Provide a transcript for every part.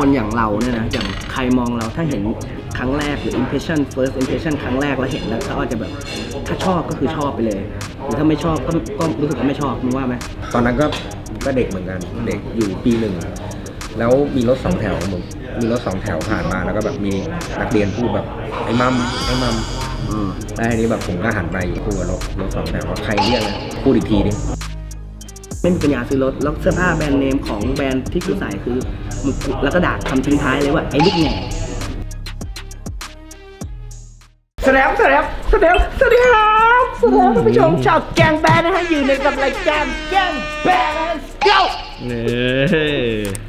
คนอย่างเราเนี่ยนะอย่างใครมองเราถ้าเห็นครั้งแรกหรือ impression first impression ครั้งแรกแล้วเห็นแล้วเขาอาจจะแบบ ถ้าชอบก็คือชอบไปเลยหรือถ้าไม่ชอบก็ก็รู้สึกว่าไม่ชอบมึงว่าไหมตอนนั้นก็ก็เด็กเหมือนกันเด็กอยู่ปีหนึ่งแล้วมีรถสองแถวมึงมีรถสองแถวผ่านมาแล้วก็แบบมีนักเรียนพูดแบบไอ้มัมไอ้มัมอืมแล้วทีนี้แบบผมก็หันไปพูดกับรถรถสองแถวว่าใครเรียกนะพูดอีกทีดิไม่มีปัญญาซื้อรถแล้วเสื้อผ้าแบรนด์เนมของแบรนด์ที่กูใส่คือมึง แล้วก็ด่าคำทิ้งท้ายเลยว่าไอ้ลูกแง่สวัสดีครับสวัสดีครับสวัสดีครับสวัสดีครับสวัสดีครับท่านผู้ชมชาวแกงแบนนะฮะอยู่ในกับรายการแกงแบน go นี่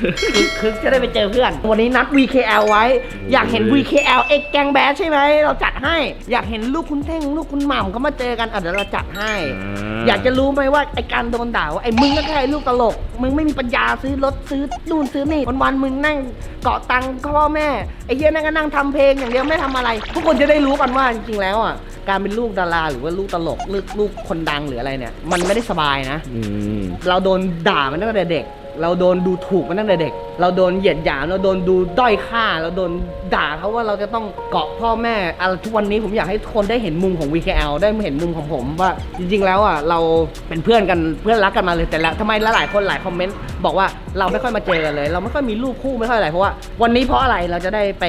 คือคือจะได้ไปเจอเพื่อน วันนี้นัด VKL ไว้ อยากเห็น VKL เอ็กแกงแบดใช่ไหม เราจัดให้ อยากเห็นลูกคุณเท่งลูกคุณหม่ำเขามาเจอกันอะเดี๋ยวเราจัดให้ อยากจะรู้ไหมว่าไอการโดนด่าว่าไอมึงก็แค่ลูกตลก มึงไม่มีปัญญาซื้อรถซื้อนู่นซื้อนี่วันวันๆมึงนั่งเกาะตังค์พ่อแม่ไอเฮียนั่งก็นั่งทำเพลงอย่างเดียวไม่ทำอะไรทุกคนจะได้รู้กันว่าจริงๆแล้วอะการเป็นลูกดาราหรือว่าลูกตลกลูกลูกคนดังหรืออะไรเนี่ยมันไม่ได้สบายนะ อืม เราโดนด่ามันตั้งแต่เด็ก เราโดนดูถูกมันตั้งแต่เด็ก เราโดนเหยียดหยาม เราโดนดูด้อยค่า เราโดนด่าเขาว่าเราจะต้องเกาะพ่อแม่อะไรทุกวันนี้ผมอยากให้ทุกคนได้เห็นมุมของ VKL ได้เห็นมุมของผมว่าจริง ๆ แล้วอะเราเป็นเพื่อนกันเพื่อนรักกันมาเลยแต่ละทำไมหลายๆคนหลายคอมเมนต์บอกว่าเราไม่ค่อยมาเจอกันเลย เราไม่ค่อยมีรูปคู่ไม่ค่อยอะไรเพราะว่าวันนี้เพราะอะไรเราจะได้ไป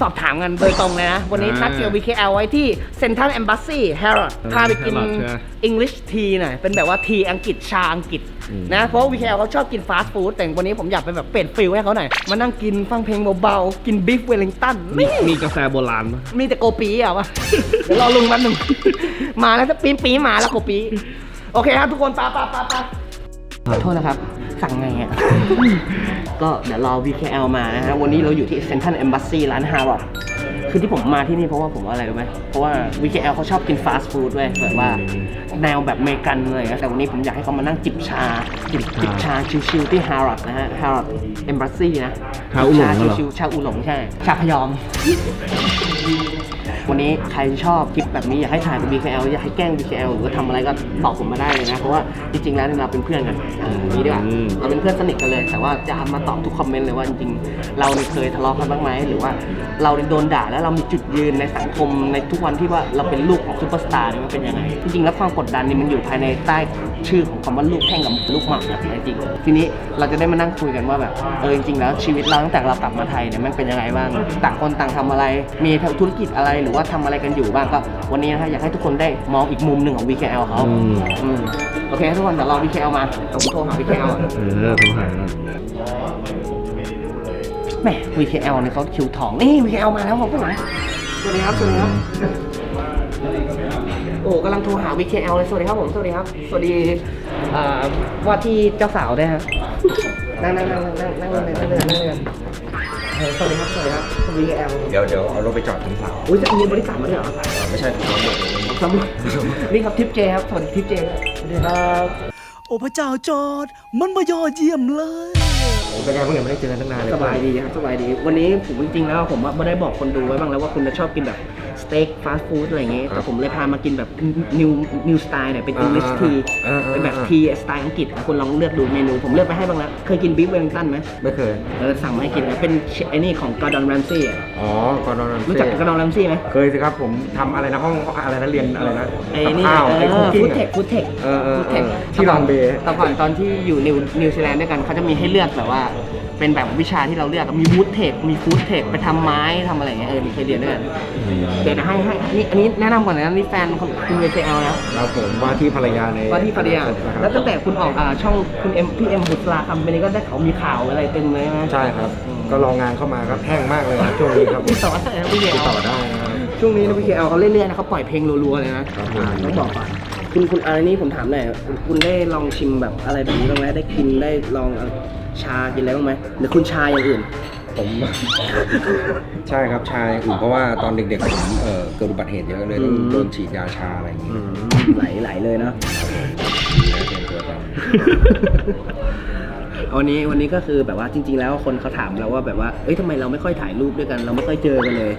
สอบถามกันโดยตรงเลยนะวันนี้นัดเจอ VKL ไว้ที่เซ็นทรัล e อ b บ s ซีแฮร์รอดพาไปกิน Harrods ใช่ไหม English tea หน่อยเป็นแบบว่าทีอังกฤษชาอังกฤษอืม นะเพราะวีแคลเขาชอบกินฟาสต์ฟู้ดแต่วันนี้ผมอยากไปแบบเปลี่ยนฟิลให้เขาหน่อย มานั่งกินฟังเพลงเบาๆ กินบีฟเวลลิงตันมีนี่มีกาแฟโบราณปะมีแต่โกปีอะวะเดี๋ยวรอลุงมันหนึ่งมาแล้วถ้าปีนปีมาแล้วโกปีโอเคครับทุกคนปาปาปาปาขอโทษนะครับ สั่งไงอะ ก็เดี๋ยวรอ VKL มานะฮะวันนี้เราอยู่ที่เซ็นทรัล e อ b บ s ซีร้านฮาร์วาร์ด คือที่ผมมาที่นี่เพราะว่าผมว่าอะไรรู้ไหมเพราะว่า VKL เขาชอบกินฟาสต์ฟู้ดด้วยแบบว่าแนวแบบอเมริกันเลยนะแต่วันนี้ผมอยากให้เขามานั่งจิบชา จิบจิบชาชิวๆที่ฮาร์วาร์ดนะฮะฮาร์วาร์ดเอมบ s ซีนะชาอูหลงชาเหรอชิวๆชาอูหลงใช่ ชาพยอม วันนี้ใครชอบคลิปแบบนี้อยากให้ถ่ายกับ BKL อยากให้แกล้ง BKL หรือว่าทำอะไรก็บอกผมมาได้เลยนะ เพราะว่าจริงๆแล้วเนี่ยเราเป็นเพื่อนกันอ่าอย่างนี้ดีกว่าอืม เราเป็นเพื่อนสนิทกันเลย แต่ว่าจะมาตอบทุกคอมเมนต์เลยว่าจริงๆเราเนี่ยเคยทะเลาะกันบ้างไหมหรือว่าเราเนี่ยโดนด่าแล้วเรามีจุดยืนในสังคมในทุกวันที่ว่าเราเป็นลูกของซูเปอร์สตาร์เนี่ยมันเป็นยังไงจริงๆแล้วความกดดันเนี่ยมันอยู่ภายในใต้ชื่อของคำว่าลูกแข่งกับลูกหมากนะจริงๆทีนี้เราจะได้มานั่งคุยกันว่าแบบเออจริงๆแล้วชีวิตเราตั้งแต่เรากลับมาไทยเนี่ยมันเป็นยังไงบ้างต่างคนต่างทำอะไรมีธุรกิจอะไรหรือว่าทำอะไรกันอยู่บ้างก็ วันนี้นะฮะอยากให้ทุกคนได้มองอีกมุมหนึ่งของ VKL เขาอืม อืมโอเคทุกคนเดี๋ยวรอ VKL มาผมโทรหา VKL อะเออผมหายแล้วแหม VKL เนี่ยเขาคิวทองนี่ VKL มาแล้วขอบคุณหน่อยสวัสดีครับสวัสดีครับ โอ้กำลังโทรหา VKL เลยสวัสดีครับผมสวัสดีครับสวัสดีอ่าว่าที่เจ้าสาวด้วยฮะนั่งนั่งนั่งนั่งนั่งนั่งนั่งนั่งนั่งนั่งนั่ง เออสวัสดีครับสวัสดีครับ VKL เดี๋ยวเดี๋ยวเอารถไปจอดทั้งสาวอุ้ยจะมีบริษัทมาด้วยเหรอไม่ใช่ผมรถหมดเลยสำรวจนี่ครับทิปเจครับสวัสดีทิปเจครับสวัสดีครับโอ้พระเจ้าจอด มันมายอดเยี่ยมเลย ผมเป็นไงบ้างเนี่ยไม่ได้เจอกันตั้งนานเลยสบายดีครับสบายดี วันนี้ผมจริงๆแล้วผมว่าไม่ได้บอกคนดูไว้บ้างแล้วว่าคุณจะชอบกินแบบส เต็กฟาสต์ฟู้ดอะไรอย่างเงี้ยแต่ผมเลยพามากินแบบนิวนิวสไตล์เนี่ยเป็น English tea เป็นแบบทีสไตล์อังกฤษนะคุณลองเลือกดูเมนู ผมเลือกไปให้บ้างแล้ว เคยกินบีฟเวลลิงตันไหมไม่เคยเออสั่งมาให้กินนะเป็นไอ้นี่ของกอร์ดอนแรมซี่อ๋ อกอนอนรู้จักกอร์ดอนแรมซี่ไหมเคยสิครับผมทำอะไรนะห้องอะไรนะเรียนอะไรนะไอ้นี่กับข้าวไอ้คุกกิ้งฟู้ดเทคฟู้ดเทค เออเออฟู้ดเทคเออที่ลองเบย์แต่ก่อนตอนที่อยู่นิวนิวซีแลนด์ด้วยกันเขาจะมีให้เลือกแบบว่า เป็นแบบวิชาที่เราเลือกมีวูดเทคมีฟู้ดเทคไปทำไม้ทำอะไรอย่างเงี้ยเออมีเคยเรียนด้วยกันเดี๋ยวนะให้ให้อันนี้อันนี้แนะนำก่อนนะนี่แฟนของคุณ VKL นะแล้วผมว่าที่ภรรยาในว่าที่ภรรยานะครับแล้วตั้งแต่คุณออกอ่าช่องคุณเอ็มพี่เอ็มบุษราคำไปนี้ก็ได้เขามีข่าวอะไรเต็มเลยนะ ใช่ครับ ก็รองานเข้ามาครับแห้งมากเลยนะช่วงนี้ครับติดต่อได้นะพี่เอติดลต่อได้นะครับ ช่วงนี้นะพี่เอลเขาเรื่อยๆนะเขาปล่อยเพลงรัวๆเลยนะครับผมอ่าต้องบอกก่อนคุณคุณอะไรนี่ผมถามหน่อยคุณคุณได้ลองชิมแบบอะไรแบบนี้บ้างไหมได้กินได้ลองเอาชากินอะไรบ้างไหมหรือคุณชาอย่างอื่น ผม ใช่ครับชายอื่นเพราะว่าตอนเด็กๆผมเอ่อเกิดอุบัติเหตุเยอะเลยต้องอืม โดนฉีดยาชาอะไรอย่างงี้ไหลไหลเลยเนาะดีนะเตรียมตั วกันวันนี้วันนี้ก็คือแบบว่าจริง ๆ แล้วคนเขาถามเราว่าแบบว่าเอ้ยทำไมเราไม่ค่อยถ่ายรูปด้วยกัน เราไม่ค่อยเจอกันเลย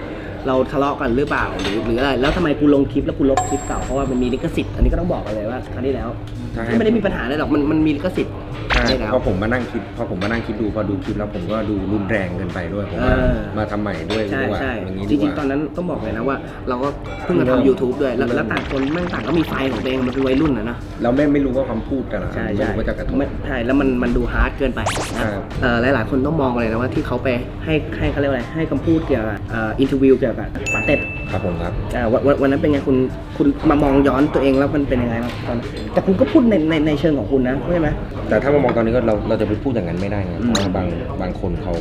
เราทะเลาะกันหรือเปล่าหรือหรืออะไรแล้วทำไมกูลงคลิปแล้วกูลบคลิปเก่าเพราะว่ามันมีลิขสิทธิ์อันนี้ก็ต้องบอกกันเลยว่าครั้งที่แล้วใช่ ไม่ได้มีปัญหาอะไรหรอกมันมันมีลิขสิทธิ์ ใช่ให้แล้วพอผมมานั่งคิดพอผมมานั่งคิดดูพอดูคลิปแล้วผมก็ดูรุนแรงเกินไปด้วยผมเอว่าอมาทำใหม่ด้วยใช่ดีกว่าใช่อย่างนี้จดีกริงว่า ๆ ตอนนั้นต้องบอกเลยนะว่า เราก็เพิ่งมาทำ YouTube ด้วยแล้วเริ่ม แล้วต่างคนแม่งต่างก็มีไฟของตัวเองมันเป็นวัยรุ่นนะเนอะเราไม่ไม่รู้ว่าคำพูดแต่ละใช่ไม่ใช่รู้ว่าจะกระทบ ไม่ใช่แล้วมันมันดูฮาร์ดเกินไปใช่นะเอ่อหลายๆ คนต้องมองเลยนะว่าที่เขาไปให้ให้เขาเรียกว่าอะไรให้คำพูดเกี่ยวกับเอ่ออินเทอร์วิวเกี่ยวกับปาเต็ด ครับผมครับอ่าวันวันวันนั้นเป็นไงคุณคุณมามองย้อนตัวเองแล้วมันเป็นยังไงบ้างตอนแต่คุณก็พูดในในในเชิงของคุณนะใช่ไหม แต่ถ้ามามองตอนนี้ก็เราเราจะไปพูดอย่างนั้นไม่ได้ไงอืม เพราะว่าบางบางคนเขา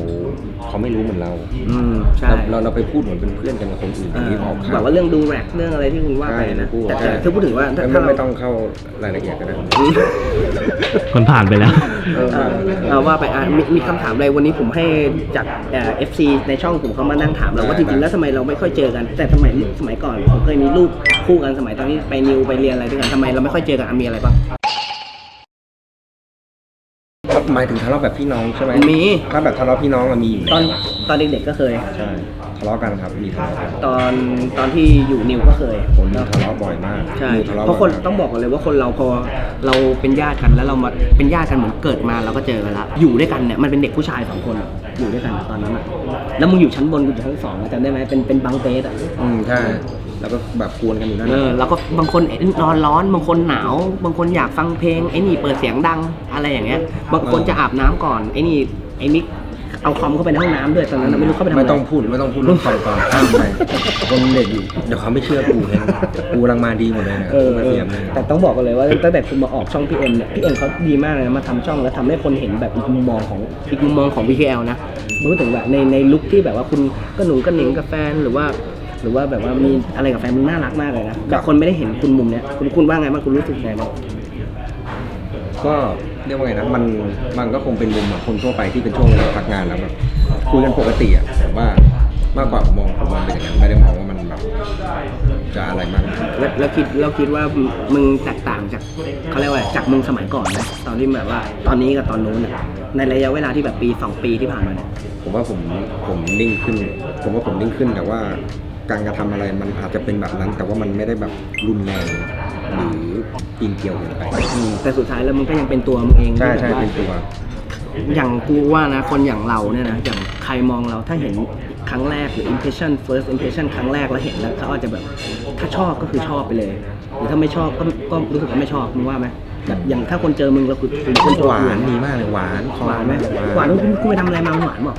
เขาไม่รู้เหมือนเราอืมใช่เราเราเราไปพูดเหมือนเป็นเพื่อนกันกับคนอื่นอย่างนี้ออกแบบว่าเรื่องดูแร็กเรื่องอะไรที่คุณว่าไปนะพูดแต่ใช่แต่ถ้าพูดถึงว่าถ้าไม่ถ้าเรา ไม่ต้องเข้ารายละเอียดก็ได้คนผ่านไปแล้ว เออเอ่อเอาว่าไปอะมีมีคำถามอะไรวันนี้ผมให้จากเอ่อฟซีในช่องผมเขามานั่งถามเราว่าจริงๆแล้วทำไมเราไม่ค่อยเจอกัน แต่สมัยสมัยก่อนผมเคยมีรูปคู่กันสมัยตอนที่ไปนิวไปเรียนอะไรด้วยกันทำไมเราไม่ค่อยเจอกันอะมีอะไรบ้าง หมายถึงทะเลาะแบบพี่น้องใช่ไหมมี ถ้าแบบทะเลาะพี่น้องอะมีอยู่ตอนตอนเด็กๆก็เคย ใช่ทะเลาะกันครับมีทะเลาะกันตอนตอนที่อยู่นิวก็เคยผมมีทะเลาะบ่อยมากใช่มีทะเลาะเพราะคนบ่ยมก ต้องบอกกันเลยว่าคนเราพอเราเป็นญาติกันแล้วเรามาเป็นญาติกันเหมือนเกิดมาเราก็เจอกันละอยู่ด้วยกันเนี่ยมันเป็นเด็กผู้ชายสองคนอะอยู่ด้วยกันอะตอนนั้นอะแล้วมึงอยู่ชั้นบนกูอยู่ชั้นสองอะจำได้ไหมเป็นเป็นบังเตสอะอืมใช่ แล้วก็แบบกวนกันอยู่นั่นเออแล้วก็บางคนนอนร้อนบางคนหนาว บางคนอยากฟังเพลงไอ้นี่เปิดเสียงดังอะไรอย่างเงี้ย บางคนจะอาบน้ำก่อนไอ้นี่ไอ้นิกเอาคอมเข้าไปในห้องน้ำด้วยตอนนั้นนะไม่รู้เข้าไปทำอะไรไม่ต้องพูดไม่ต้องพูดเรื่องความก่อนข้ามไปคนเด็กอยู่เดี๋ยวเขาไม่เชื่อกูเห็นกูกำลังมาดีหมดเลยนะเออมาเอเสีอยมเลยแต่ต้องบอกกันเลยว่าตั้งแต่คุณมาออกช่องพี่เอ็มเนี่ยพี่เอ็มเขาดีมากเลยนะมาทำช่องแล้วทำให้คนเห็นแบบอีกมุมมองของอีกมุมมองของ VKL นะมันก็ถึงแบบในในลุคที่แบบว่าคุณก็หนุ่งก็หนิงกับแฟนหรือว่า หรือว่าแบบว่ามีอะไรกับแฟนมันน่ารักมากเลยนะแต่คนไม่ได้เห็นคุณมุมเนี้ยคุณคุณว่าไงบ้างคุณรู้สึกไงบ้าง ก็เรียกว่าไงนะมันมันก็คงเป็นมุมของคนทั่วไปที่เป็นช่วงเวลาพักงานแล้วแบบคุยกันปกติอะแต่ว่ามากกว่าผมมองผมมองเป็นอย่างนั้นไม่ได้มองว่ามันแบบจะอะไรมากแล้วแล้วคิดเราคิดว่ามึงแตกต่างจากเขาเรียกว่าอะไรจากมึงสมัยก่อนไหมตอนที่แบบว่า ตอนนี้กับตอนนู้นน่ะในระยะเวลาที่แบบปีสองปีที่ผ่านมาเนี่ยผมว่าผมผมนิ่งขึ้น ผมว่าผมนิ่งขึ้นแต่ว่า การกระทำอะไรมันอาจจะเป็นแบบนั้น แต่ว่ามันไม่ได้แบบรุนแรงหรือปีนเกลียวเกินไปอืมแต่สุดท้ายแล้วมึงก็ยังเป็นตัวมึงเองใช่ใช่ที่แบบว่าเป็นตัว อย่างกูว่านะคนอย่างเราเนี่ยนะอย่างใครมองเราถ้าเห็นครั้งแรกหรือ impression first impression ครั้งแรกแล้วเห็นแล้วเขาอาจจะแบบถ้าชอบก็คือชอบไปเลยหรือถ้าไม่ชอบก็ก็รู้สึกว่าไม่ชอบมึงว่าไหมแบบอย่างถ้าคนเจอมึงแล้วคือคือคนหวานดีมากเลยหวานหวานไหมหวานคุณคุณไปทำอะไรมาหวานบอก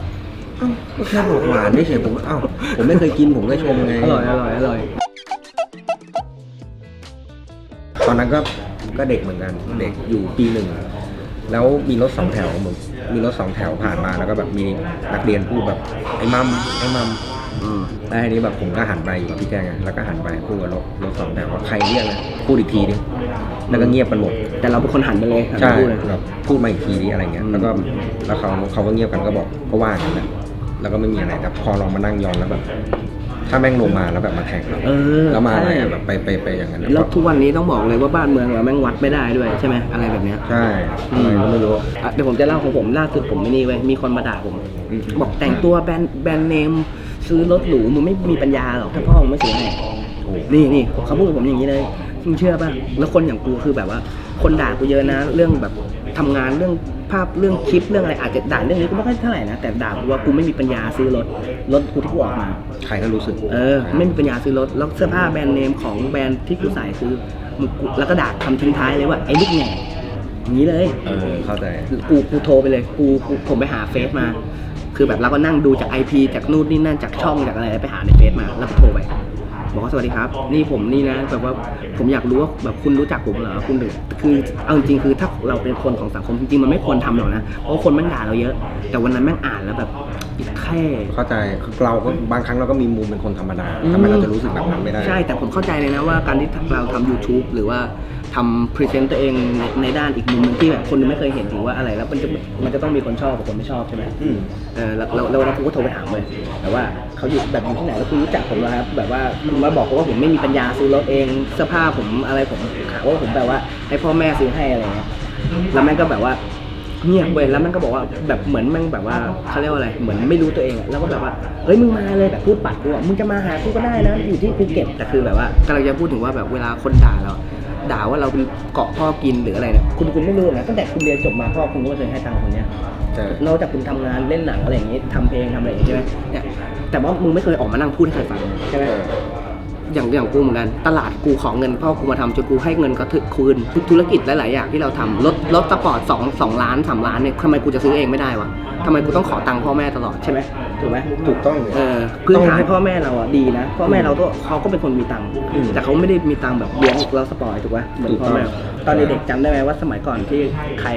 เอ้าก็แค่บอกหวานเฉยๆผมก็เอ้าผมไม่เคยกินผมก็ชมไง อร่อยอร่อยอร่อย ตอนนั้นก็ก็เด็กเหมือนกัน เด็กอยู่ปีหนึ่ง แล้วมีรถสองแถวผมมีรถสองแถวผ่านมาแล้วก็แบบมีนักเรียนพูดแบบไอ้มัมไอ้มัมอืมแล้วทีนี้แบบผมก็หันไปอยู่กับพี่แกไงแล้วก็หันไปพูดกับรถรถสองแถวว่าใครเรียกนะพูดอีกทีนึงแล้วก็เงียบกันหมด แต่เราเป็นคนหันไปเลยหันไปใช่พูดเลย แบบพูดมาอีกทีนี้อะไรเงี้ย แล้วก็แล้วเขาเขาก็เงียบกันก็บอกก็ว่ากันแหละ แล้วก็ไม่มีอะไรแต่พอลองมานั่งย้อนแล้วแบบ ถ้าแม่งลงมาแล้วแบบมาแข่งเราเออแล้วมาอะไรใช่อะแบบไปไปไปอย่างนั้นแล้วทุกวันนี้ต้องบอกเลยว่าบ้านเมืองเราแม่งวัดไม่ได้ด้วยใช่ไหมอะไรแบบเนี้ย ใช่อะไรก็ไม่รู้ อะเดี๋ยวผมจะเล่าของผมล่าสุดผมไม่นี่เว้ยมีคนมาด่าผม อืม บอกแต่งตัวแบรนด์แบรนด์เนม ซื้อรถหรูมึงไม่มีปัญญาหรอกถ้าพ่อมึงไม่ซื้อให้โอ้นี่นี่เขาพูดกับผมอย่างนี้เลยมึงเชื่อป่ะแล้วคนอย่างกูคือแบบว่า คนด่ากูเยอะนะ เรื่องแบบ ทำงานเรื่องภาพเรื่องคลิปเรื่องอะไรอาจจะด่าเรื่องนี้กูไม่ค่อยเท่าไหร่นะแต่ด่ากูว่ากูไม่มีปัญญาซื้อรถรถกูที่กูออกมา ใครก็รู้สึกเออไม่มีปัญญาซื้อรถแล้วเสื้อผ้าแบรนด์เนมของแบรนด์ที่กูใส่คือมึงกูแล้วก็ด่าคำทิ้งท้ายเลยว่าไอ้ลูกแง่อย่างนี้เลย เออเข้าใจ กูกูโทรไปเลยกูกูผมไปหาเฟซมา คือแบบเราก็นั่งดูจาก IP จากนู่นนี่นั่นจากช่องจากอะไรไปหาในเฟซมาแล้วก็โทรไป บอกว่าสวัสดีครับ นี่ผมนี่นะแบบว่าผมอยากรู้ว่าแบบคุณรู้จักผมเหรอคุณถึงคือเอาจริงๆคือถ้าเราเป็นคนของสังคมจริงๆมันไม่ควรทำหรอกนะเพราะว่าคนแม่งด่าเราเยอะ แต่วันนั้นแม่งอ่านแล้วแบบอีกแค่เข้าใจคือเราก็บางครั้งเราก็มีมุมเป็นคนธรรมดาทำไมเราจะรู้สึกแบบนั้นไม่ได้ ใช่แต่ผมเข้าใจเลยนะว่าการที่เราทำ YouTube หรือว่า ทำพรีเซนต์ตัวเองในในด้านอีกมุมหนึงที่แบบคนไม่เคยเห็นถือว่าอะไรแล้วมันจะมันจะต้องมีคนชอบกับคนไม่ชอบใช่ไหมอืม เออแล้วแล้วแล้วแล้วกูก็โทรไปถามเลยแต่ว่าเขาอยู่แบบอยู่ที่ไหนแล้วคุณรู้จักผมเหรอครับแบบว่าคุณมาบอกผมว่าผมไม่มีปัญญาซื้อรถเองเสื้อผ้าผมอะไรผมขาวว่าผมแบบว่าให้พ่อแม่ซื้อให้อะไรเงี้ยแล้วแม่งก็แบบว่าเงียบเว้ยแล้วมันก็บอกว่าแบบเหมือนแม่งแบบว่าเขาเรียกว่าอะไรเหมือนไม่รู้ตัวเองอะแล้วก็แบบว่าเฮ้ยมึงมาเลยแบบพูดปัดกูอะมึงจะมาหากูก็ได้นะอยู่ที่ภูเก็ตแต่คือแบบว่ากำลังจะพูดถึงว่าแบบเวลาคนด่าเรา ด่าว่าเราเป็นเกาะพ่อกินหรืออะไรเนี่ยคุณคุณไม่รู้นะตั้งแต่คุณเรียนจบมาพ่อคุณก็ไม่เคยให้ตังค์คนเนี้ยใช่นอกจากคุณทำงานเล่นหนังอะไรอย่างงี้ทำเพลงทำอะไรอย่างงี้ใช่ไหมเนี่ยแต่ว่ามึงไม่เคยออกมานั่งพูดให้ใครฟังใช่ไหมเอออย่างอย่างกูเหมือนกัน ตลาดกูของเงินพ่อกูมาทำจนกูให้เงินก็ถึกคืนทุกธุรกิจหลาย ๆ อย่างที่เราทำรถรถสปอร์ตสองสองล้านสามล้านเนี่ยทำไมกูจะซื้อเองไม่ได้วะทำไมกูต้องขอตังค์พ่อแม่ตลอดใช่ไหมถูกไหมถูกต้องเลย เออพื้นฐานพ่อแม่เราอะดีนะพ่อแม่เราก็เขาก็เป็นคนมีตังค์อืม แต่เขาไม่ได้มีตังค์แบบเลี้ยงเราสปอยถูกไหมเหมือนถูกพ่อแม่ ต้องตอนเด็กๆจำได้ไหมว่าสมัยก่อนที่ใคร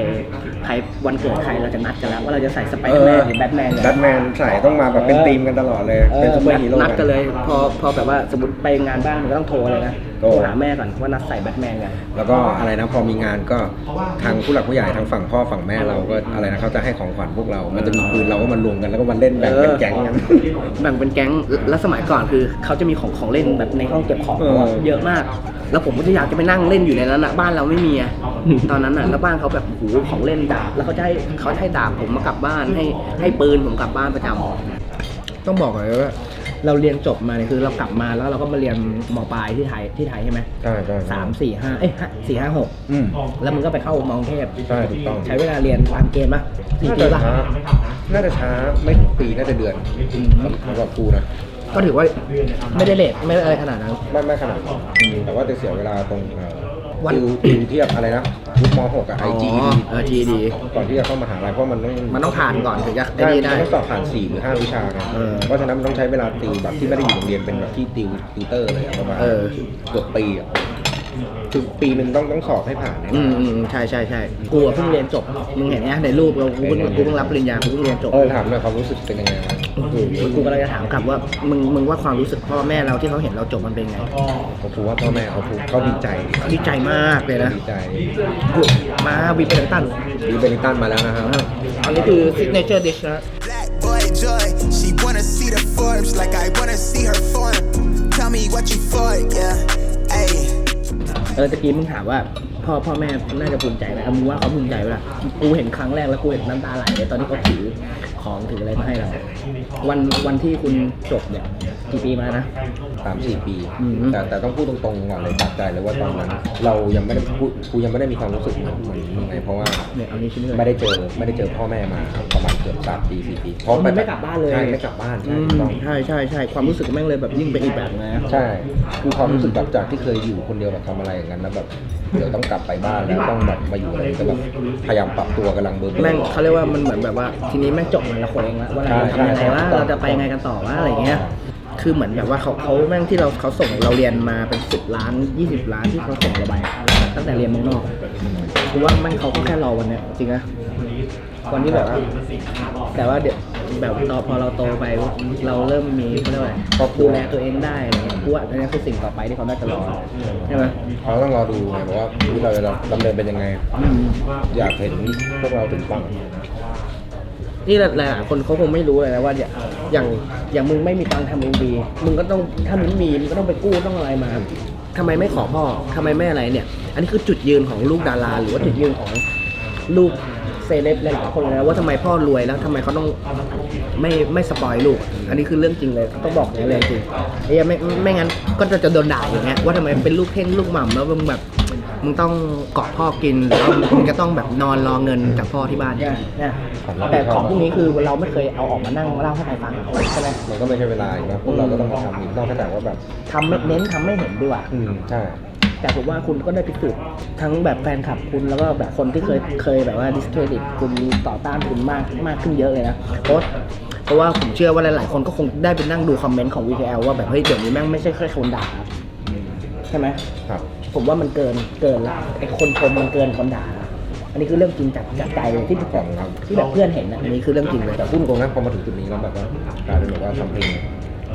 ใครวันเกิดใครเราจะนัดกันแล้วว่าเราจะใส่สไปเดอร์แมนหรือแบทแมนเนี่ย แบทแมนใส่ต้องมาแบบเป็นเออธีมกันตลอดเลย เป็นซูเปอร์ฮีโร่นัดกันเลย พอพอแบบว่าสมมติไปงานบ้านมันก็ต้องโทรเลยนะ โทรโทรหาแม่ก่อนว่านัดใส่แบทแมนกันแล้วก็อะไรนะพอมีงานก็ทางผู้หลักผู้ใหญ่ทางฝั่งพ่อฝั่งแม่เราก็อะไรนะเขาจะให้ของขวัญพวกเรา มันจะมีปืนเราก็มารวมกันแล้วก็มาเล่นแบ่งเป็นแก๊งกัน แบ่งเป็นแก๊งแล้วสมัยก่อนคือเขาจะมีของของเล่นแบบในห้องเก็บของเออเยอะมาก แล้วผมก็จะอยากจะไปนั่งเล่นอยู่ในนั้นอะบ้านเราไม่มีอะตอนนั้นอะแล้วบ้านเขาแบบโอ้โหของเล่นดาบแล้วเขาจะให้เขาจะให้ดาบผมมากลับบ้านให้ให้ปืนผมกลับบ้านประจำต้องบอกเลยว่า เราเรียนจบมาเนี่ยคือเรากลับมาแล้วเราก็มาเรียนมปลายที่ไทยที่ไทยใช่ไหมใช่ใช่สามสี่ห้าเอ้ยห้าสี่ห้าหกอืมแล้วมึงก็ไปเข้ามองเทพ ใช่ถูกต้องใช้เวลาเรียนตามเกณฑ์ปะสี่น่าปีจะปะช้าน่าจะช้าไม่ถึงปีน่าจะเดือนสำหรับครูนะก็ถือว่าไม่ได้เลทไม่ได้อะไรขนาดนั้น ไม่ไม่ขนาดนั้นแต่ว่าจะเสียเวลาตรงเอ่อ วัน ติวติวเทียบอะไรนะยุคม .6 กับ IG เออ GED ก่อนที่จะเข้ามหาลัยเพราะมันต้องมันต้องผ่านก่อนถึงจะไอ้ใช่นี่ได้ มันต้องสอบผ่าน4หรือ5วิชาไงเออ เพราะฉะนั้นมันต้องใช้เวลาติวแบบที่ไม่ได้อยู่โรงเรียนเป็นแบบที่ติวติวเตอร์เลยอะประมาณเออ เกือบปีอะคือปีหนึ่งต้องต้องสอบให้ผ่านเนี่ยอืมอืมใช่ใช่ใช่กูอะเพิ่งเรียนจบ มึงเห็นไหมในรูปเรากูเพิ่งกูเพิ่งรับปริญญากูเพิ่งเรียนจบ เออถามหน่อยความรู้สึกเป็นยังไงวะ โอ้โหกูกำลังจะถามกลับว่ามึงมึงว่าความรู้สึกพ่อแม่เราที่เขาเห็นเราจบมันเป็นไงผมพูดว่าพ่อแม่เขาพูดเขาดีใจดีใจมากเลยนะดีใจกูมาวีเปอร์ตันวีเบนิตันมาแล้วนะครับอันนี้คือซิกเนเจอร์ดิชนะ boy joy. She wanna see the Forbes like I wanna see her form. Tell me what you for, yeah. Ayy. เออตะกี้มึงถามว่าพ่อพ่อแม่น่าจะภูมิใจไหมเอามึงว่าเขาภูมิใจไหมล่ะกูเห็นครั้งแรกแล้วกูเห็นน้ำตาไหลเลยตอนที่เขาถือของถืออะไรมาให้เรา วันวันที่คุณจบเนี่ยกี่ปีมานะ สามสี่ปี อืม แต่แต่ต้องพูดตรงๆก่อนเลยจากใจเลยว่าตอนนั้น เรายังไม่ได้พูดกูยังไม่ได้มีความรู้สึกเหมือนเหมือนมึงไงเพราะว่าเนี่ยเอานี้ชิ้นเลย ไม่ได้เจอไม่ได้เจอพ่อแม่มาประมาณ เกือบสามปีสี่ปีเพราะมันไม่กลับบ้านเลยใช่ไม่กลับบ้านอืใช่มถูกต้องใช่ใช่ใช่ความรู้สึกแม่งเลยแบบยิ่งไปอีกแบบนะใช่คือความรู้สึกแบบจากที่เคยอยู่คนเดียวแบบทำอะไรอย่างนั้นแล้วแบบเดี๋ยวต้องกลับไปบ้านแล้วต้องแบบมาอยู่อะไรก็แบบพยายามปรับตัวกำลังเบอร์เบอร์แม่งเขาเรียกว่ามันเหมือนแบบว่า ทีนี้แม่งจบมันละคนเองละว่าเราจะใช่ทำยังไงใช่ว่าใช่เราจะไปยังไงกันต่อว่าอะไรเงี้ยคือเหมือนแบบว่าเขาเขาแม่งที่เราเขาส่งเราเรียนมาเป็นสิบล้านยี่สิบล้านที่เขาส่งเราไปตั้งแต่เรียนเมืองนอกคือว่าแม่งเขาก็แค่รอวันเนี้ยจริงนะ วันที่แบบว่าแต่ว่าเดี๋ยวแบบตอนพอเราโตไปเราเริ่มมีเขาเรียกว่าอะไรดูแลตัวเองได้อะไรเงี้ยกูว่าอันนี้คือสิ่งต่อไปที่เขาน่าจะรอใช่ไหมเขาต้องรอดูไงเพราะว่าชีวิตเราจะดำเนินเป็นยังไงอืมอยากเห็นพวกเราถึงฝั่งนี่หลายๆคนเขาคงไม่รู้เลยนะว่าอย่างอย่างอย่างมึงไม่มีตังค์ทำเอ็มบีมึงก็ต้องถ้ามึงมีมึงก็ต้องไปกู้ต้องอะไรมาทำไมไม่ขอพ่อทำไมไม่อะไรเนี่ย อันนี้คือจุดยืนของลูกดาราหรือว่าจุดยืนของลูกเซเลบหลายๆคนเลยนะว่าทำไมพ่อรวยแล้วทำไมเขาต้องไม่ไม่สปอยลูก อันนี้คือเรื่องจริงเลยต้องบอกอย่างนี้เลยจริงไอ้เหี้ยไม่ไม่งั้นก็จะจะโดนด่าอย่างเงี้ยว่าทำไมเป็นลูกเท่งลูกหม่ำแล้วมึงแบบมึงต้องเกาะพ่อกินหรือว่ามึงจะต้องแบบนอนรอเงินจากพ่อที่บ้านเนี่ยเนี่ยแต่ของพวกนี้คือเราไม่เคยเอาออกมานั่งเล่าให้ใครฟังใช่ไหมมันก็ไม่ใช่เวลาอีกนะพวกเราก็ต้องมาทำอีกนอกจากว่าแบบทำไม่เน้นทำไม่เห็นดีกว่า อืมใช่ แต่ผมว่าคุณก็ได้พิสูจน์ทั้งแบบแฟนคลับคุณแล้วก็แบบคนที่เคยเคยแบบว่าดิสเครดิตคุณต่อต้านคุณมากมากขึ้นเยอะเลยนะเพราะเพราะว่าผมเชื่อว่าหลาย ๆ คนก็คงได้ไปนั่งดูคอมเมนต์ของ VKL ว่าแบบเฮ้ยเดี๋ยวนี้แม่งไม่ใช่แค่คนด่าใช่ไหมครับผมว่ามันเกินเกินละไอ้คนชมมันเกินคนด่าละอันนี้คือเรื่องจริงจากจากใจเลยที่แบบที่แบบเพื่อนเห็นนะอันนี้คือเรื่องจริงเลยแต่พูดตรงนะพอมาถึงจุดนี้แล้วแบบว่ากลายเป็นแบบว่าทำเพลง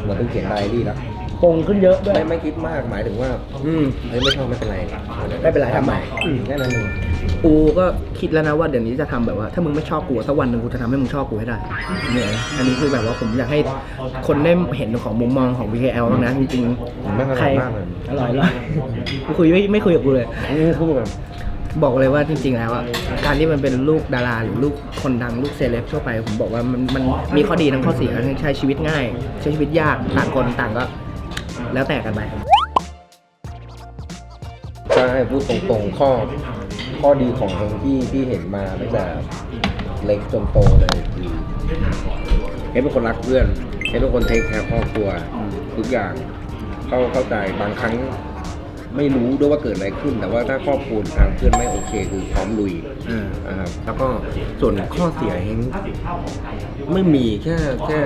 เหมือนต้องเขียนไดอารี่แล้ว ปงขึ้นเยอะด้วยไม่ไม่คิดมากหมายถึงว่า อืมเฮ้ยไม่ชอบไม่เป็นไรไม่เป็นไรทำใหม่อืมแค่นั้นเองกูก็คิดแล้วนะว่าเดี๋ยวนี้จะทำแบบว่าถ้ามึงไม่ชอบกูสักวันหนึ่งกูจะทำให้มึงชอบกูให้ได้เนี่ยอันนี้คือแบบว่าผมอยากให้คนได้เห็นของมุมมองของ VKL บ้างนะจริงแม่งอๆใคร่รอยมากเลยอร่อยเลยกูคุยไม่ไม่คุยกับกูเลยอืมคือแบบบอกเลยว่าจริงๆแล้วอะการที่มันเป็นลูกดาราหรือลูกคนดังลูกเซเลบทั่วไป ผมบอกว่ามันมันมีข้อดีทั้งข้อเสียใช้ชีวิตง่าย ใช้ชีวิตยากต่างคนต่างก็ แล้วแต่กันไปใช่ให้พูดตรงๆข้อ ข้อดีของเฮงที่ที่เห็นมาตั้งแต่เล็กจนโตเลยคือเฮงเป็นคนรักเพื่อนเฮงเป็นคนเทคแคร์ครอบครัวทุกอย่างเข้าเข้าใจบางครั้ง ไม่รู้ด้วยว่าเกิดอะไรขึ้น แต่ว่าถ้าครอบครัวทางเพื่อนไม่โอเค คือพร้อมลุยนะครับแล้วก็ส่วนข้อเสียเฮงไม่มีแค่แค่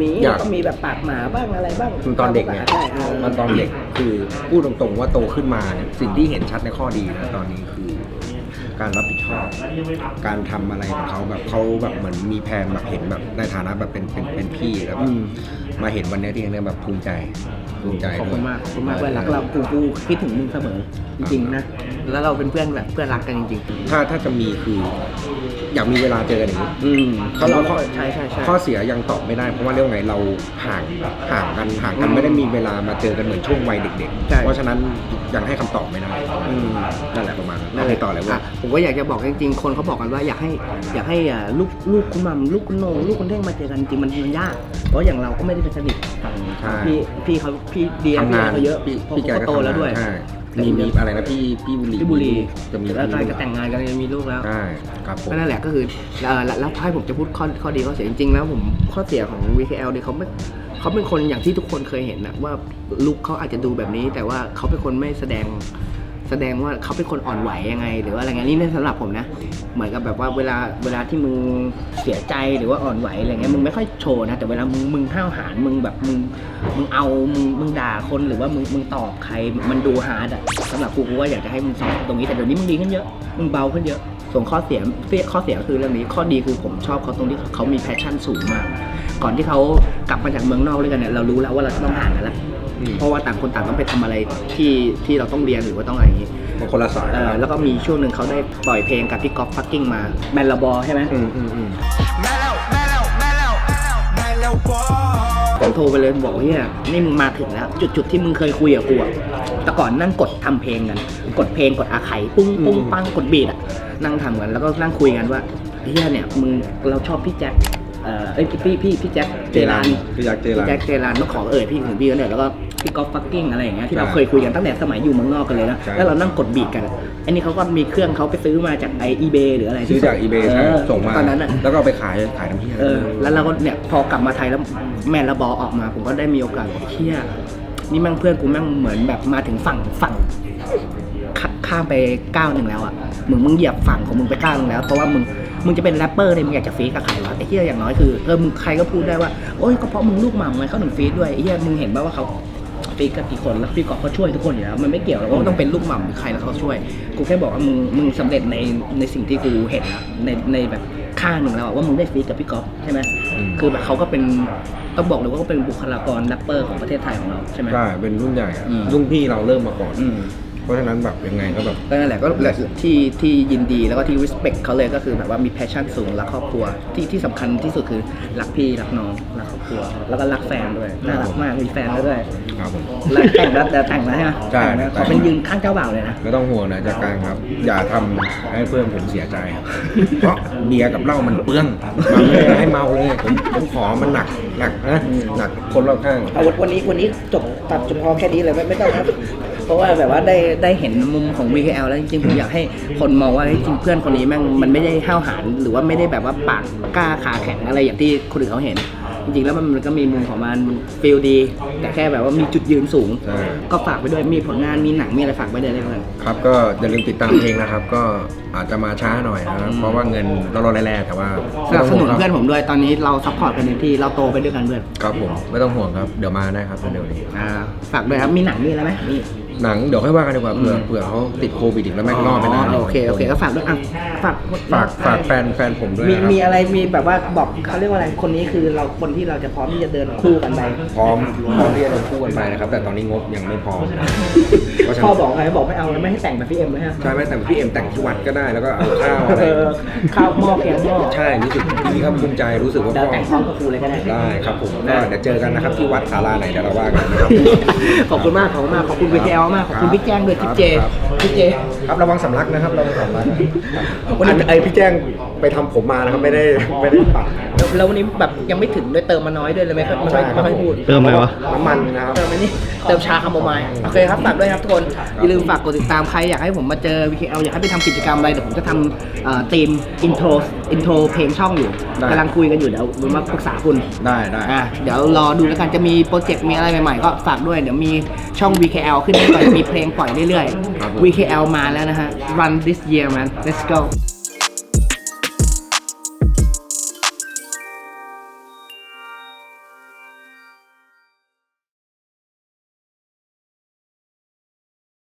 มีอยาก ก็มีแบบปากหมาบ้างอะไรบ้างมันตอนเด็กไงใช่เออมันตอนเด็กคือพูดตรงๆว่าโตขึ้นมาเนี่ยสิ่งที่เห็นชัดในข้อดีนะตอนนี้คือ การรับผิดชอบ การทำอะไรของเขาแบบเขาแบบเหมือนมีแผนแบบเห็นแบบในฐานะแบบเป็นเป็นเป็นพี่แล้วแบบมาเห็นวันเนี้ยที่เนี่ยแบบภูมิใจ ภูมิใจขอบด้คุวย ณมากขอบคุณมากเลยรักเรากูกูคิดถึงมึงเสมอจริงๆนะ แล้วเราเป็นเพื่อนแบบเพื่อนรักกันจริงถ้าถ้าจะมีคือ อยากมีเวลาเจอกันอย่างนี้ ๆ อืมเขาเราข้อใช่ใช่ใช่ ข้อเสียยังตอบไม่ได้ เพราะว่าเรื่องไงเราห่างห่างกันห่างกันไม่ได้มีเวลามาเจอกันเหมือนช่วงวัยเด็กใช่ ๆ เพราะฉะนั้นยังให้คำตอบไม่ได้อืมนั่นแหละประมาณนั้นนั่นเลยต่อเลยว่าะผมก็อยากจะบอกจริงๆ คนเขาบอกกันว่าอยากให้อยากให้อ่าลูกลูกคุณหมัมลูกคุณโหนงลูกคุณเท่งมาเจอกันจริงๆมันมันยาก เพราะอย่างเราก็ไม่ได้เป็นสนิทฝั่งใช่ พี่พี่เขาพี่เดียทำพี่งานเขาเยอะพี่เพราะพี่แกเขาก็โตทำแล้วงานด้วย ใช่ มีมีอะไรนะพี่พี่บุรีพี่บุรีจะมีแล้วกำลังจะแต่งงานกันจะมีลูกแล้วใช่ครับผมก็นั่นแหละก็คือเอ่อแล้วแล้วให้ผมจะพูดข้อข้อดีข้อเสียจริงๆแล้วผมข้อเสียของ VKL เนี่ยเขาไม่เขาเป็นคนอย่างที่ทุกคนเคยเห็นนะว่าลุคเขาอาจจะดูแบบนี้ แต่ว่าเขาเป็นคนไม่แสดง แสดงว่าเขาเป็นคนอ่อนไหวยังไง หรือว่าอะไรเงี้ยนี่ในสำหรับผมนะ เหมือนกับแบบว่าเวลาเวลาที่มึงเสียใจหรือว่าอ่อนไหวอะไรเงี้ยมึงไม่ค่อยโชว์นะแต่เวลามึงมึงห้าวหาญมึงแบบมึงมึงเอามึงมึงด่าคนหรือว่ามึงมึงตอบใครมันดูฮาร์ดอะสำหรับกูกูว่าอยากจะให้มึงสอนตรงนี้แต่เดี๋ยวนี้มึงดีขึ้นเยอะมึงเบาขึ้นเยอะส่วนข้อเสียเสียข้อเสียคือเรื่องนี้ข้อดีคือผมชอบเขาตรงที่เขามีแพชชั่นสูงมาก ก่อนที่เขากลับมาจากเมืองนอกด้วยกันเนี่ยเรารู้แล้วว่าเราจะต้องห่างกันแล้ว เพราะว่าต่างคนต่างต้องไปทำอะไรที่ที่เราต้องเรียนหรือว่าต้องอะไรอย่างนี้บางคนละสายเออแล้วก็มีช่วงหนึ่งเขาได้ปล่อยเพลงกับพี่ก๊อฟฟักกิ้งมาแมนลาบอใช่ไหมอืมอืมอืม Mellow, mellow, mellow, mellow ball. ผมโทรไปเลยบอกว่าเฮียนี่มึงมาถึงแล้ว จุดจุดที่มึงเคยคุยกับกูอะแต่ก่อนนั่งกดทำเพลงกันกดเพลงกดอาไขปุ้งปุ้งปังกดบีดอะนั่งทำกันแล้วก็นั่งคุยกันว่าเฮียเนี่ยมึงเราชอบพี่แจ็คเอ่อเอ้ยพี่พี่พี่แจ็คเจรานพี่ยักษ์เจรานพี่แจ็คเจรานต้องขอเอ่ยพี่ถึงพี่เขาเนี่ยแล้วก็ พี่ก๊อฟฟักกิ้งอะไรอย่างเงี้ยที่เราใช่เคยคุยกันตั้งแต่สมัยอยู่เมืองนอกกันเลยนะใช่แล้วเรานั่งกดบีดกัน อันนี้เขาก็มีเครื่องเขาไปซื้อมาจากไออีเบหรืออะไรซื้อจาก eBay ใช่เออส่งมาตอนนั้นอะแล้วก็เอาไปขายขายน้ำพี่เออแล้วเราก็เนี่ยพอกลับมาไทยแล้วแมนระบอออกมา ผมก็ได้มีโอกาสบอกเชี่ยนี่แม่งเพื่อนกูแม่งเหมือนแบบมาถึงฝั่งฝั่งขข้ามไปก้าวหนึ่งแล้วอะมึงมึงเหยียบฝั่งของมึงไปก้าวหนึ่งแล้วเพราะว่ามึงมึงจะเป็นแรปเปอร์เนี่ยมึงอยากจะฟีดกับใครวะไอ้เหี้ยอย่างน้อยคือเออมึงใครก็พูดได้ว่าโอ้ยก็เพราะมึงลูกหม่ำไงเขาถึงฟีดด้วยไอ้เหี้ยมึงเห็นป่าว่าเขา ฟีดกับกี่คนแล้วฟีดกอบเขาช่วยทุกคนอยู่แล้วมันไม่เกี่ยวหรอกว่าต้องเป็นลูกหม่ำหรือใครแล้วเขาช่วย กูแค่บอกว่ามึงมึงสำเร็จในในสิ่งที่กูเห็นแล้วในในแบบข้างหนึ่งแล้วอะว่ามึงได้ฟีดกับพี่ก๊อฟใช่ไหมอืม คือแบบเขาก็เป็นต้องบอกเลยว่าเขาเป็นบุคลากรแรปเปอร์ของประเทศไทยของเราใช่ไหม ใช่เป็นรุ่นใหญ่อะอืม รุ่นพี่เราเริ่มมาก่อน อืม เพราะฉะนั้นแบบยังไงก็แบบก็นั่นแหละก็ที่ที่ยินดีแล้วก็ที่ respect เขาเลยก็คือแบบว่ามี passion สูงรักครอบครัวที่ที่สำคัญที่สุดคือรักพี่รักน้องรักครอบครัว แล้วก็รักแฟนด้วยน่ารักมากมีแฟนแล้วด้วยครับผมแล้วแต่งแล้วแต่แต่งแล้วใช่ไหมใช่แต่งแล้วเขาเป็นยืนข้างเจ้าบ่าวเลยนะไม่ต้องห่วงนะจากการครับ อย่าทำให้เพื่อนผมเสียใจ เพราะเบียร์กับเหล้ามันเปลื้องมันไม่ได้ให้เมาเลยผมผมขอมันหนักหนักนะหนักคนรอบข้าง เอาวันวันนี้วันนี้จบตัดจบพอแค่นี้เลยไม่ไม่ต้องครับ เพราะว่าแบบว่าได้ได้เห็นมุมของ VKL แล้วจริงๆผมอยากให้คนมองว่าเฮ้ยจริงๆเพื่อนคนนี้แม่งมันไม่ได้ห้าวหาญหรือว่าไม่ได้แบบว่าปากกล้าขาแข็งอะไรอย่างที่คนอื่นเขาเห็น จริงๆแล้วมันมันก็มีมุมของมันฟีลดี แต่แค่แบบว่ามีจุดยืนสูง ใช่ ก็ฝากไปด้วยมีผลงานมีหนังมีอะไรฝากไปด้วยได้ไหมครับก็อย่าลืมติดตามเพลงนะครับ ก็อาจจะมาช้าหน่อยนะครับเพราะว่าเงินเรารอแร่ๆแต่ว่าสนับสนุนไม่เพื่ต้องนห่วงผมด้วยตอนนี้เราซัพพอร์ตกันเต็มที่เราโตไปด้วยกันเพื่อนครับผมไม่ต้องห่วงครับเดี๋ยวมาได้ครับเร็วๆนี้ อ่าฝากด้วยครับมีหนังมีอะไรไหมมี หนังเดี๋ยวค่อยว่ากันดีกว่าเผื่อเผื่อเขาติดโควิดอีกแล้วแม่งรอดไปนานโอเคโอเคก็ฝากด้วยอะฝากฝากฝากแฟนแฟนผมด้วยมีนะครับมีอะไรมีแบบว่าบอกเขาเรียกว่าอะไรคนนี้คือเราคนที่เราจะพร้อมที่จะเดินคู่กันไปพร้อมพร้อมที่จะเดินคู่กันไปนะครับ แต่ตอนนี้งบยังไม่พอ เพราะฉะพ่อนั้นบอกไงบอกไม่เอาแล้วไม่ให้แต่งแบบพี่เอ็มเลยฮะใช่ไหมแต่พี่เอ็มแต่งที่วัดก็ได้แล้วก็เอาข้าวอะไรเออข้าวหม้อแกงหม้อใช่รู้สึกดีครับภูมิใจรู้สึกว่าเดี๋ยวพ่อแต่งพร้อมกับครูเลยก็ได้ ได้ครับผมก็เดี๋ยวเจอกันนะครับที่วัดศาลาไหนเดี๋ยวเราว่ากันนะครับ ขอบคุณมากขอบคุณมากขอบคุณ VTL มากขอบคุณพี่แจ้งด้วยทิปเจครับทิปเจ ครับระวังสำลักนะครับระวังสำลักวันนี้ไอพี่แจ้งไปทำผมมานะครับไม่ได้ไม่ได้ปัดแล้วแล้ววันนี้แบบยังไม่ถึงด้วยเติมมาน้อยด้วยเลยไหมครับไม่ค่อยไม่ค่อยพูด เติมอะไรวะ น้ำมันนะครับ เติมไอ้นี่เติมชาคาโมไมล์โอเคครับฝากด้วยครับทุกคนอย่าลืมฝากกดติดตามใครอยากให้ผมมาเจอ VKL อยากให้ไปทำกิจกรรมอะไรเดี๋ยวผมจะทำเอ่อธีมอินโทรอินโทรเพลงช่องอยู่ได้ กำลังคุยกันอยู่เดี๋ยวผมมาปรึกษาคุณได้ได้ อะเดี๋ยวรอดูแล้วกันจะมีโปรเจกต์มีอะไรใหม่ๆ ก็ฝากด้วยเดี๋ยวมีช่อง VKL ขึ้นให้ปล่อยมีเพลงปล่อยเรื่อยครับผม ๆ VKL มา แล้วนะฮะ Run this year man let's go